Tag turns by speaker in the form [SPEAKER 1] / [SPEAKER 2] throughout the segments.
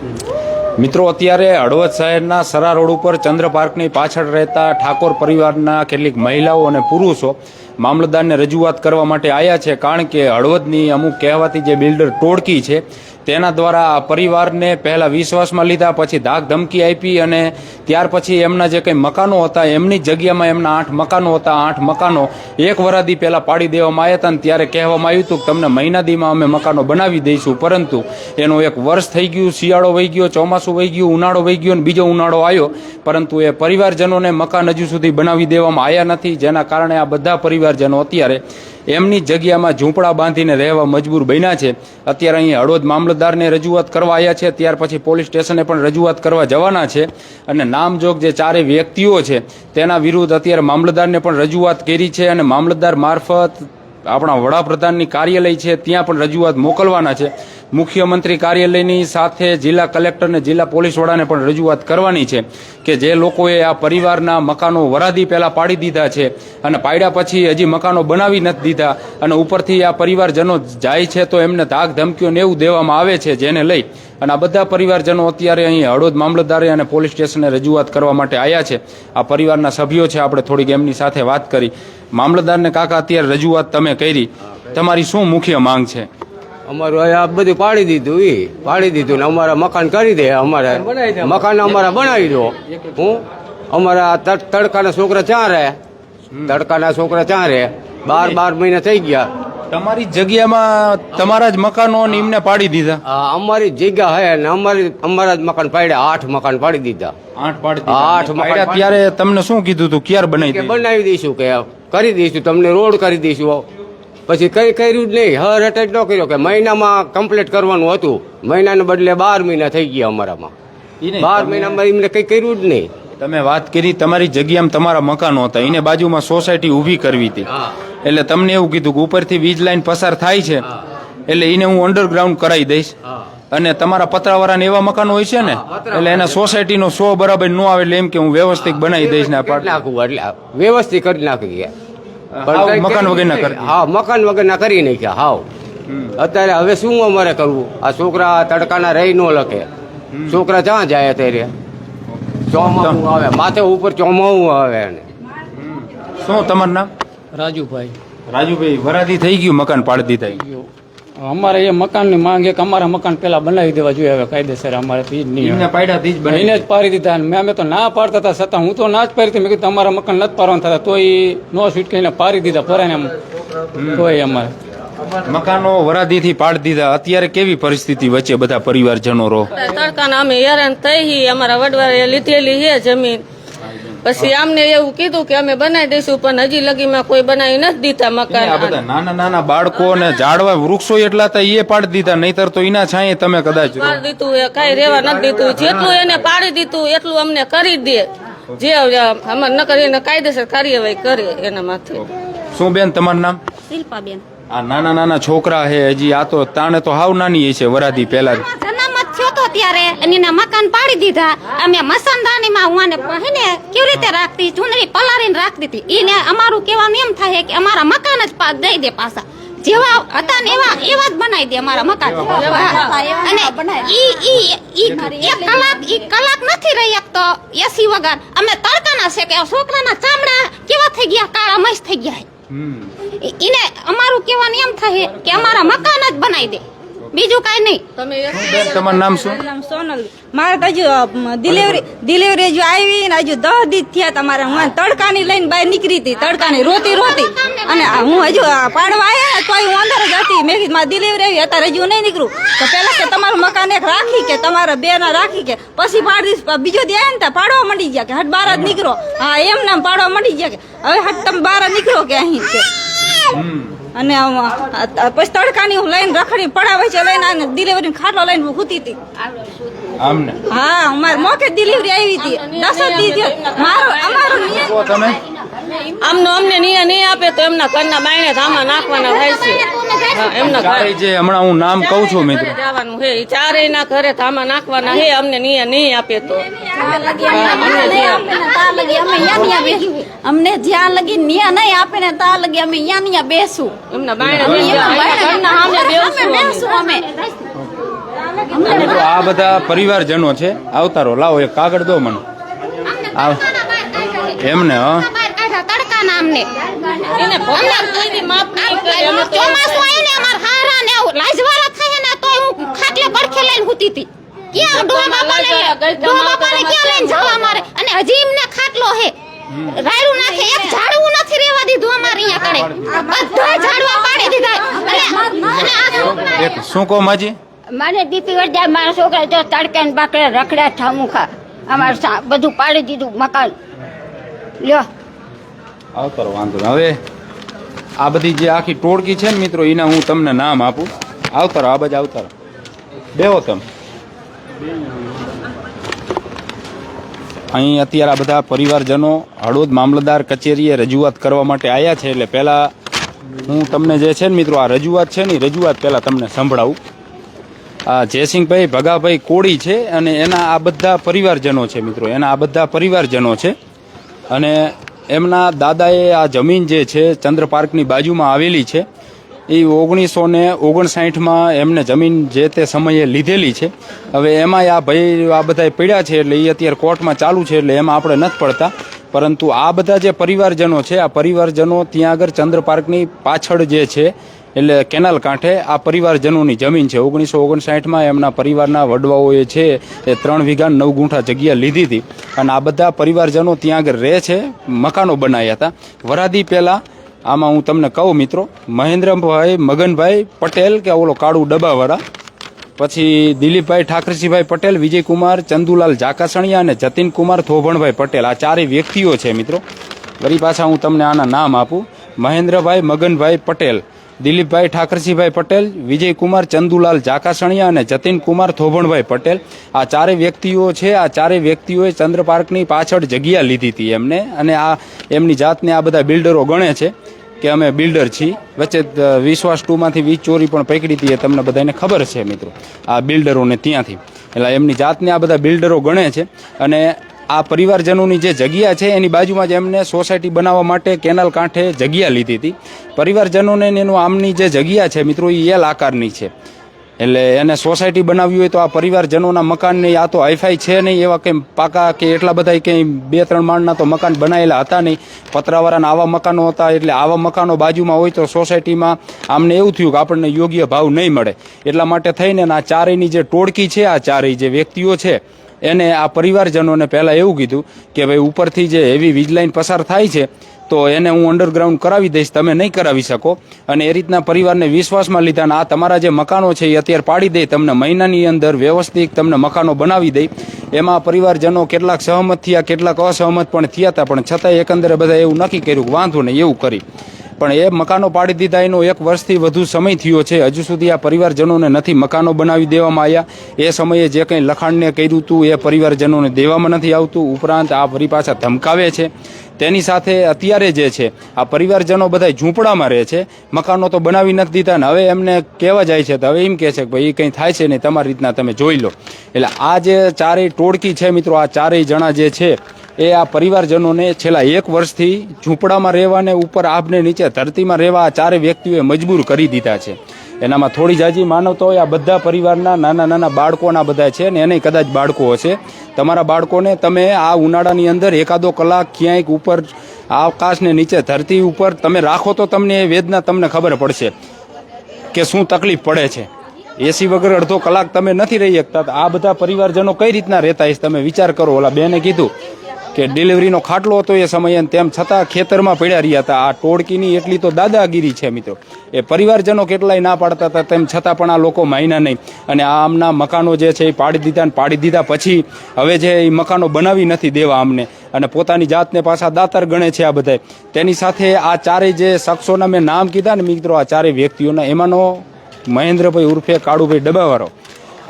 [SPEAKER 1] મિત્રો, અત્યારે હળવદ શહેરના સરા રોડ ઉપર ચંદ્ર પાર્કની પાછળ રહેતા ઠાકોર પરિવારના કેટલીક મહિલાઓ અને પુરુષો મામલતદારને રજૂઆત કરવા માટે આવ્યા છે, કારણ કે હળવદની અમુક કહેવાતી જે બિલ્ડર ટોળકી છે, તેના દ્વારા પરિવારને પહેલાં વિશ્વાસમાં લીધા, પછી ધાક ધમકી આપી અને ત્યાર પછી એમના જે કંઈ મકાનો હતા, એમની જગ્યામાં એમના આઠ મકાનો હતા, આઠ મકાનો એક વરાદી પહેલાં પાડી દેવામાં આવ્યા હતા અને ત્યારે કહેવામાં આવ્યું હતું કે તમને મહિના દીમાં અમે મકાનો બનાવી દઈશું, પરંતુ એનું એક વર્ષ થઈ ગયું, શિયાળો વહી ગયો, ચોમાસું વહી ગયું, ઉનાળો વહી ગયો અને બીજો ઉનાળો આવ્યો, પરંતુ એ પરિવારજનોને મકાન હજુ સુધી બનાવી દેવામાં આવ્યા નથી, જેના કારણે આ બધા પરિવારજનો અત્યારે એમની જગ્યામાં ઝૂંપડા બાંધીને રહેવા મજબૂર બન્યા છે. અત્યારે અહીં હળવદ મામલતદારને રજૂઆત કરવા આવ્યા છે. ત્યાર પછી પોલીસ સ્ટેશને પણ રજૂઆત કરવા જવાના છે અને નામજોગ જે ચારે વ્યક્તિઓ છે તેના વિરુદ્ધ અત્યારે મામલતદારને પણ રજૂઆત કરી છે અને મામલતદાર મારફત આપણા વડાપ્રધાનની કાર્યાલય છે, ત્યાં પણ રજૂઆત મોકલવાના છે. મુખ્યમંત્રી કાર્યાલયની સાથે જિલ્લા કલેક્ટર અને જિલ્લા પોલીસ વડાને પણ રજૂઆત કરવાની છે કે જે લોકોએ આ પરિવારના મકાનો વરાદી પહેલાં પાડી દીધા છે અને પાડ્યા પછી હજી મકાનો બનાવી નથી દીધા અને ઉપરથી આ પરિવારજનો જાય છે તો એમને ધાક ધમકીઓને એવું દેવામાં આવે છે જેને લઈ. અને આ બધા પરિવારજનો અત્યારે અહીં હળવદ મામલતદારે અને પોલીસ સ્ટેશને રજૂઆત કરવા માટે આવ્યા છે. આ પરિવારના સભ્યો છે, આપણે થોડીક એમની સાથે વાત કરી. મામલતદારને કાકા અત્યારે રજૂઆત તમે કરી. તમારી શું મુખ્ય માંગ છે?
[SPEAKER 2] અમારું આ બધું પાડી દીધું ઈ. પાડી દીધું ને અમારા મકાન કરી દે અમારે મકાન અમારા બનાવી દો. હું? અમારા તડ- તડકાના છોકરા ત્યાં રહે. તડકાના છોકરા ત્યાં રહે. બાર બાર મહિના થઈ ગયા.
[SPEAKER 1] તમારી જગ્યામાં તમારા જ મકાનો ને એમને પાડી દીધા?
[SPEAKER 2] અમારી જગ્યા હે ને અમારી અમારા જ મકાન પાડ્યા આઠ મકાન પાડી દીધા.
[SPEAKER 1] આઠ પાડી
[SPEAKER 2] આઠ મકાન
[SPEAKER 1] ત્યારે તમને શું કીધું હતું ક્યારે બનાવી
[SPEAKER 2] બનાવી દઈશું કે કરી દઈશું તમને રોડ કરી દઈશું પછી કઈ કર્યું જ નહીં. હર અટેચ ન કર્યો કે મહિનામાં કમ્પ્લીટ કરવાનું હતું. મહિનાને બદલે બાર મહિના થઈ ગયા અમારામાં. બાર મહિનામાં એમને કઈ કર્યું જ નહીં.
[SPEAKER 1] તમે વાત કરી તમારી જગ્યામાં તમારા મકાનો હતા. એને બાજુમાં સોસાયટી ઊભી કરવી હતી. એટલે તમને એવું કીધું કે ઉપરથી વીજ લાઈન પસાર થાય છે. એટલે એને હું અંડરગ્રાઉન્ડ કરાવી દઈશ. અને તમારા પતરાવાળાને એવા મકાનો હોય છે ને એટલે એના સોસાયટીનો સો બરાબર ન આવે એટલે એમ કે હું વ્યવસ્થિત બનાવી દઈશ ને
[SPEAKER 2] વ્યવસ્થિત કરી નાખી ગયા.
[SPEAKER 1] મકાન વગરના કરી
[SPEAKER 2] હા મકાન વગરના કરી નાખ્યા હાવ. અત્યારે હવે શું અમારે કરવું? આ છોકરા તડકાના રહી ન લખે. છોકરા જ્યાં જાય અત્યારે? ચોમાવું આવે માથે ઉપર ચોમાવું આવે એને.
[SPEAKER 1] શું તમારું નામ?
[SPEAKER 3] રાજુભાઈ.
[SPEAKER 1] રાજુભાઈ વરાદી થઈ ગયું મકાન પાડી દીધા.
[SPEAKER 3] અમારે એ મકાનની માંગ એક અમારા મકાન પેલા બનાવી દેવા જોઈએ હવે કાયદેસર અમારે તો નહીં
[SPEAKER 1] પાડ્યા તીજ જ
[SPEAKER 3] એને જ પાડી દીધા અને મેં અમે તો ના પાડતા હતા છતાં હું તો ના જ પાડી હતી. મેં કીધું તમારા મકાન નથી પાડવાના થતા તો એ નો સ્વીટ કહીને પાડી દીધા ફરાને એમ. તોય અમારે.
[SPEAKER 1] મકાનો વરાધીથી પાડી દીધા. અત્યારે કેવી પરિસ્થિતિ વચ્ચે બધા પરિવારજનો રહો?
[SPEAKER 4] તડકાના અમે હેરાન થઈ અમારા વડવાએ લીધેલી છે જમીન. પછી અમને એવું કીધું કે અમે બનાવી દઈશું પણ હજી લગીમાં કોઈ બનાવી નથી દીધા
[SPEAKER 1] આ બધા
[SPEAKER 4] મકાન
[SPEAKER 1] નાના નાના બાળકો ને ઝાડવા વૃક્ષો એટલા હતા એ પાડી દીધા નહીતર તો એના છાંયે તમે કદાચ.
[SPEAKER 4] પાડી દીધું એ કઈ રેવા નથી દીધું. જેટલું એને પાડી દીધું એટલું અમને કરી દે. જે અમારે ન કરીને કાયદેસર કાર્યવાહી કરે એના માથે.
[SPEAKER 1] શું બેન તમારું નામ?
[SPEAKER 5] શિલ્પાબેન.
[SPEAKER 1] આ નાના નાના છોકરા હે હજી આ તો તાણે તો હાવ નાની છે વરાધી પેલા જ.
[SPEAKER 5] જન્મ જ થયો તો ત્યારે અને એના મકાન પાડી દીધા. અમે મસંદાનીમાં હું આને કેવી રીતે રાખતી? ચૂંદડી પલારીને રાખતી હતી. એને અમારું કહેવાનું એમ થાય કે અમારા મકાન જ દઈ દે પાછા. જેવા હતા ને એવા એવા જ બનાવી દે અમારા મકાન. અને ઈ ઈ ઈ એક કલાક ઈ કલાક નથી રહી શકતો એસી વગર. અમે તડકાના છે કે છોકરાના ચામડા કેવા થઈ ગયા? કાળા મસ્ત થઈ ગયા એને ઈને અમારું કહેવાનું એમ થાય કે અમારા મકાન જ બનાવી દે. બીજું કાંઈ નહીં.
[SPEAKER 4] તમે
[SPEAKER 1] તમારું નામ શું?
[SPEAKER 6] નામ સોનલ. મારે તો હજુ ડિલિવરી ડિલિવરી હજુ આવી ને હજુ દસ દી થયા તમારે. હું તડકાની લઈને બહાર નીકળી હતી તડકાની રોતી રોતી અને હું હજુ પાડવા આવ્યા તો તોય હું અંદર જ હતી. મેં કીધું મારી ડિલિવરી આવી અત્યારે હજુ નહીં નીકળું. તો પેલા કે તમારું મકાન એક રાખી કે તમારા બે ના રાખી કે પછી પાડી બીજો દે ને ત્યાં પાડવા માંડી ગયા કે હટ બાર જ નીકળો. હા એમ નામ પાડવા માંડી ગયા કે હવે હટ તમે બાર જ નીકળો કે અહીં કે. અને પછી તડકાની હું લઈને રખડી પડાવે છે લઈને આને ડિલિવરી ખાટલો લઈને હતી.
[SPEAKER 1] આમને?
[SPEAKER 6] હા અમારે મોકે ડિલિવરી આવી હતી. દસ જ દી મારો અમારો નિયમ
[SPEAKER 1] તમે?
[SPEAKER 4] આમનો અમને નિયા નહીં આપે તો એમના ઘરના બાયણે ધામા નાખવાના થાય છે. એમના ઘરે
[SPEAKER 1] જે હમણાં હું નામ કહું છું મિત્રો.
[SPEAKER 4] જવાનું હે ચારે ના ઘરે ધામા નાખવાના હે અમને નિયા નહીં આપે તો.
[SPEAKER 5] અમને જ્યાં લગી નિયા નહીં આપે ને ત્યાં લગી અમે યા નિયા બેસું.
[SPEAKER 4] એમના બાયણે. બેસું. અમે
[SPEAKER 1] આ બધા પરિવારજનો છે આવતારો લાવો એક કાગળ દો મને. એમને હ.
[SPEAKER 5] તડકાના અમને
[SPEAKER 4] એને ભગવાન કોઈ દી માફ નહીં કરે અમે
[SPEAKER 5] ચોમાસું આવ્યું ને અમાર હારા ને લાજવાળા થાય ને તો હું ખાટલે બરખે લઈને હુતી હતી. ક્યાં ડોહા બાપાને ડોહા બાપાને ક્યાં લઈને જવા મારે? અને હજી એમને ખાટલો હે. રાયરું નાખે એક ઝાડવું નથી રેવા દીધું અમારે અહીંયા કણે બધા ઝાડવા પાડી દીધા. અને
[SPEAKER 1] શું કહો માજી?
[SPEAKER 7] મને બીપી વળી મારા છોકરા તો તડકે ને બાકડે રખડ્યા ઠામુખા. અમારે સા- બધું પાડી દીધું મકાન. લ્યો.
[SPEAKER 1] આવતારો વાંધો. હવે આ બધી જે આખી ટોળકી છે ને મિત્રો, એના હું તમને નામ આપું. આવતારો આ બાજુ આવતારો બેહો તમે. અહીં અત્યારે આ બધા પરિવારજનો હળવદ મામલતદાર કચેરીએ રજૂઆત કરવા માટે આવ્યા છે, એટલે પહેલાં હું તમને જે છે ને મિત્રો, આ રજૂઆત છે ને એ રજૂઆત પહેલાં તમને સંભળાવું. આ જયસિંહભાઈ ભગાભાઈ કોળી છે અને એના આ બધા પરિવારજનો છે મિત્રો, એના આ બધા પરિવારજનો છે. અને એમના દાદાએ આ જમીન જે છે ચંદ્ર પાર્કની બાજુમાં આવેલી છે, એ ઓગણીસો ને ઓગણસાઠમાં એમને જમીન જે તે સમયે લીધેલી છે. હવે એમાંય આ ભાઈ, આ બધા પડ્યા છે એટલે એ અત્યારે કોર્ટમાં ચાલુ છે એટલે એમાં આપણે નથી પડતા. પરંતુ આ બધા જે પરિવારજનો છે, આ પરિવારજનો ત્યાં આગળ ચંદ્ર પાર્કની પાછળ જે છે એટલે કેનાલ કાંઠે આ પરિવારજનોની જમીન છે. ઓગણીસો ઓગણસાઠમાં એમના પરિવારના વડવાઓએ છે એ ત્રણ વીઘા નવ ગુંઠા જગ્યા લીધી હતી. અને આ બધા પરિવારજનો ત્યાં આગળ રહે છે, મકાનો બનાવ્યા હતા. વરાદી પહેલાં, આમાં હું તમને કહું મિત્રો, મહેન્દ્રભાઈ, મગનભાઈ પટેલ કે ઓલો કાળું ડબ્બાવાળા, પછી દિલીપભાઈ ઠાકરસિંહભાઈ પટેલ, વિજયકુમાર, ચંદુલાલ જાકાસણિયા અને જતીનકુમાર થોભણભાઈ પટેલ. આ ચારેય વ્યક્તિઓ છે મિત્રો. વળી પાછા હું તમને આના નામ આપું. મહેન્દ્રભાઈ, મગનભાઈ પટેલ. દિલીપભાઈ ઠાકરસિંહભાઈ પટેલ, વિજયકુમાર ચંદુલાલ જાકાસણિયા અને જતીનકુમાર થોભણભાઈ પટેલ. આ ચારેય વ્યક્તિઓ છે, આ ચારેય વ્યક્તિઓએ ચંદ્ર પાર્કની પાછળ જગ્યા લીધી હતી એમને અને આ એમની જાતને આ બધા બિલ્ડરો ગણે છે કે અમે બિલ્ડર છીએ. વચ્ચે વિશ્વાસ ટુમાંથી વીજ ચોરી પણ પકડી હતી એ તમને બધાને ખબર છે મિત્રો. આ બિલ્ડરોને ત્યાંથી. એટલે એમની જાતને આ બધા બિલ્ડરો ગણે છે અને આ પરિવારજનોની જે જગ્યા છે, એની બાજુમાં જ એમને સોસાયટી બનાવવા માટે કેનાલ કાંઠે જગ્યા લીધી હતી. પરિવારજનોને એનું આમની જે જગ્યા છે મિત્રો એ એલ આકારની છે. એટલે એને સોસાયટી બનાવવી હોય તો આ પરિવારજનોના મકાનને આ તો હાઈફાઈ છે નહીં, એવા કંઈ પાકા કે એટલા બધા કંઈ બે ત્રણ માળના તો મકાન બનાવેલા હતા નહીં. પતરાવાળાના આવા મકાનો હતા, એટલે આવા મકાનો બાજુમાં હોય તો સોસાયટીમાં આમને એવું થયું કે આપણને યોગ્ય ભાવ નહીં મળે. એટલા માટે થઈને આ ચારેયની જે ટોળકી છે, આ ચારેય જે વ્યક્તિઓ છે એને આ પરિવારજનોને પહેલાં એવું કીધું કે ભાઈ, ઉપરથી જે હેવી વીજ લાઈન પસાર થાય છે, તો એને હું અંડરગ્રાઉન્ડ કરાવી દઈશ, તમે નહીં કરાવી શકો. અને એ રીતના પરિવારને વિશ્વાસમાં લીધા અને આ તમારા જે મકાનો છે એ અત્યારે પાડી દે, તમને મહિનાની અંદર વ્યવસ્થિત તમને મકાનો બનાવી દઈ એમાં પરિવારજનો કેટલાક સહમત થયા, કેટલાક અસહમત પણ થયા હતા, પણ છતાંય એકંદરે બધા એવું નક્કી કર્યું વાંધો નહીં, એવું કરી. પણ એ મકાનો પાડી દીધા. એનો એક વર્ષથી વધુ સમય થયો છે. હજુ સુધી આ પરિવારજનોને નથી મકાનો બનાવી દેવામાં આવ્યા. એ સમયે જે કંઈ લખાણને કર્યું હતું એ પરિવારજનોને દેવામાં નથી આવતું. ઉપરાંત આ ફરી પાછા ધમકાવે છે. તેની સાથે અત્યારે જે છે, આ પરિવારજનો બધા ઝૂંપડામાં રહે છે. મકાનો તો બનાવી નથી દીધા ને હવે એમને કહેવા જાય છે. તો હવે એમ કહે છે કે ભાઈ, એ કંઈ થાય છે નહીં. તમારી રીતના તમે જોઈ લો. એટલે આ જે ચારેય ટોળકી છે મિત્રો, આ ચારેય જણા જે છે એ આ પરિવારજનોને છેલ્લા એક વર્ષથી ઝૂંપડામાં રહેવાને ઉપર આભને નીચે ધરતીમાં રહેવા આ ચારે વ્યક્તિઓએ મજબૂર કરી દીધા છે. એનામાં થોડી જાજી માનવતા તો આ બધા પરિવારના નાના નાના બાળકોના બધા છે ને એને કદાચ બાળકો હશે. તમારા બાળકોને તમે આ ઉનાળાની અંદર એકાદો કલાક ક્યાંક ઉપર આકાશને નીચે ધરતી ઉપર તમે રાખો તો તમને એ વેદના તમને ખબર પડશે કે શું તકલીફ પડે છે. એસી વગર અડધો કલાક તમે નથી રહી શકતા. આ બધા પરિવારજનો કઈ રીતના રહેતા હશે તમે વિચાર કરો. ઓલા બેને કીધું કે ડિલિવરીનો ખાટલો હતો એ સમયે તેમ છતાં ખેતરમાં પડ્યા રહ્યા હતા. આ ટોળકીની એટલી તો દાદાગીરી છે મિત્રો. એ પરિવારજનો કેટલાય ના પાડતા હતા, તેમ છતાં પણ આ લોકો માયના નહીં. અને આ આમના મકાનો જે છે એ પાડી દીધા ને પાડી દીધા પછી હવે જે એ મકાનો બનાવી નથી દેવા અમને અને પોતાની જાતને પાછા દાતર ગણે છે આ બધા તેની સાથે આ ચારેય જે શખ્સોના મેં નામ કીધા ને મિત્રો, આ ચારેય વ્યક્તિઓના, એમાંનો મહેન્દ્રભાઈ ઉર્ફે કાળુભાઈ ડબ્બાવાળો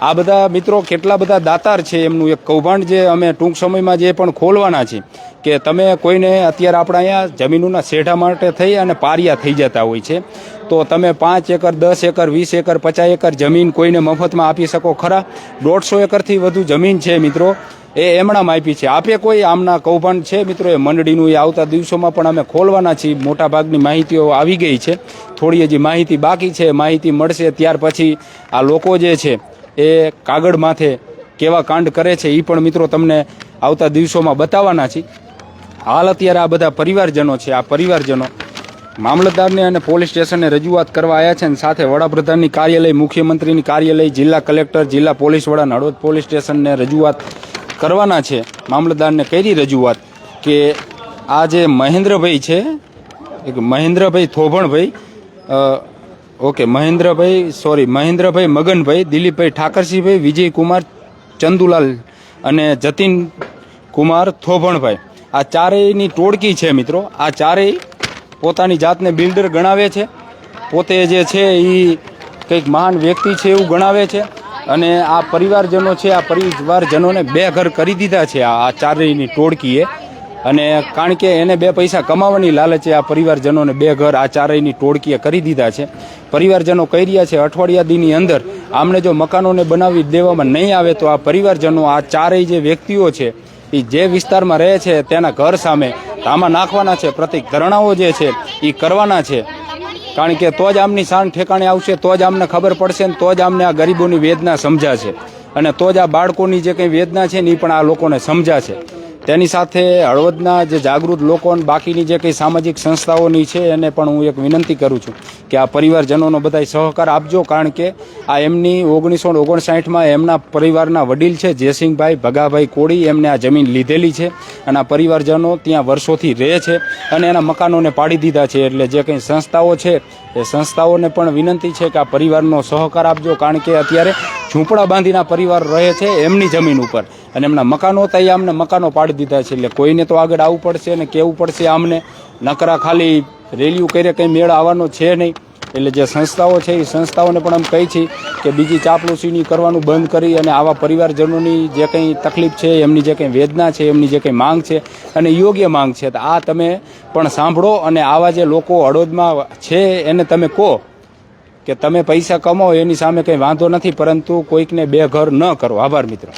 [SPEAKER 1] આ બધા મિત્રો કેટલા બધા દાતાર છે એમનું એક કૌભાંડ જે અમે ટૂંક સમયમાં જે પણ ખોલવાના છે, કે તમે કોઈને અત્યારે આપણા અહીંયા જમીનોના શેઢા માટે થઈ અને પારિયા થઈ જતા હોય છે. તો તમે પાંચ એકર, દસ એકર, વીસ એકર, પચાસ એકર જમીન કોઈને મફતમાં આપી શકો. ખરા, દોઢસો એકરથી વધુ જમીન છે મિત્રો, એ એમણામાં આપી છે. આપે કોઈ આમના કૌભાંડ છે મિત્રો? એ મંડળીનું એ આવતા દિવસોમાં પણ અમે ખોલવાના છીએ. મોટાભાગની માહિતીઓ આવી ગઈ છે. થોડી હજી માહિતી બાકી છે. માહિતી મળશે ત્યાર પછી આ લોકો જે છે એ કાગળ માથે કેવા કાંડ કરે છે એ પણ મિત્રો તમને આવતા દિવસોમાં બતાવવાના છે હાલ અત્યારે આ બધા પરિવારજનો છે, આ પરિવારજનો મામલતદારને અને પોલીસ સ્ટેશને રજૂઆત કરવા આવ્યા છે અને સાથે વડાપ્રધાનની કાર્યાલય, મુખ્યમંત્રીની કાર્યાલય, જિલ્લા કલેક્ટર, જિલ્લા પોલીસ વડા નડોદ પોલીસ સ્ટેશનને રજૂઆત કરવાના છે. મામલતદારને કરી રજૂઆત કે આ જે મહેન્દ્રભાઈ છે, એક મહેન્દ્રભાઈ થોભણભાઈ ઓકે, મહેન્દ્રભાઈ સોરી મહેન્દ્રભાઈ મગનભાઈ, દિલીપભાઈ ઠાકરસિંહભાઈ વિજયકુમાર ચંદુલાલ અને જતીન કુમાર થોભણભાઈ. આ ચારેયની ટોળકી છે મિત્રો. આ ચારેય પોતાની જાતને બિલ્ડર ગણાવે છે. પોતે જે છે એ કંઈક મહાન વ્યક્તિ છે એવું ગણાવે છે. અને આ પરિવારજનો છે, આ પરિવારજનોને બે ઘર કરી દીધા છે આ ચારેયની ટોળકીએ. અને કારણ કે એને બે પૈસા કમાવાની લાલચે આ પરિવારજનોને બે ઘર, આ ચારેયની ટોળકીએ કરી દીધા છે. પરિવારજનો કહી રહ્યા છે, અઠવાડિયા દીની અંદર આમને જો મકાનોને બનાવી દેવામાં નહીં આવે તો આ પરિવારજનો, આ ચારેય જે વ્યક્તિઓ છે, એ જે વિસ્તારમાં રહે છે, તેના ઘર સામે આમાં નાખવાના છે. પ્રતિક ધરણાઓ જે છે, એ કરવાના છે. કારણ કે તો જ આમની શાન ઠેકાણે આવશે, તો જ આમને ખબર પડશે ને તો જ આમને આ ગરીબોની વેદના સમજાશે. અને તો જ આ બાળકોની જે કંઈ વેદના છે ને એ પણ આ લોકોને સમજાશે. તેની સાથે હળવદના જે જાગૃત લોકો બાકીની જે કંઈ સામાજિક સંસ્થાઓની છે એને પણ હું એક વિનંતી કરું છું કે આ પરિવારજનોનો બધા સહકાર આપજો, કારણ કે આ એમની ઓગણીસો ઓગણસાઠમાં એમના પરિવારના વડીલ છે, જયસિંહભાઈ ભગાભાઈ કોળી, એમને આ જમીન લીધેલી છે અને આ પરિવારજનો ત્યાં વર્ષોથી રહે છે અને એના મકાનોને પાડી દીધા છે. એટલે જે કંઈ સંસ્થાઓ છે એ સંસ્થાઓને પણ વિનંતી છે કે આ પરિવારનો સહકાર આપજો, કારણ કે અત્યારે ઝૂંપડા બાંધીના પરિવાર રહે છે એમની જમીન ઉપર. અને એમના મકાનો હતા, એ આમને મકાનો પાડી દીધા છે. એટલે કોઈને તો આગળ આવવું પડશે અને કહેવું પડશે આમને? નકરા ખાલી રેલીઓ કરે કંઈ મેળ આવવાનો છે નહીં. એટલે જે સંસ્થાઓ છે એ સંસ્થાઓને પણ આમ કહી છે કે બીજી ચાપલુસીની કરવાનું બંધ કરી અને આવા પરિવારજનોની જે કંઈ તકલીફ છે, એમની જે કંઈ વેદના છે, એમની જે કંઈ માંગ છે અને યોગ્ય માંગ છે, તો આ તમે પણ સાંભળો અને આવા જે લોકો હળોદમાં છે એને તમે કહો કે તમે પૈસા કમાઓ એની સામે કંઈ વાંધો નથી, પરંતુ કોઈકને બે ઘર ન કરો. આભાર મિત્રો.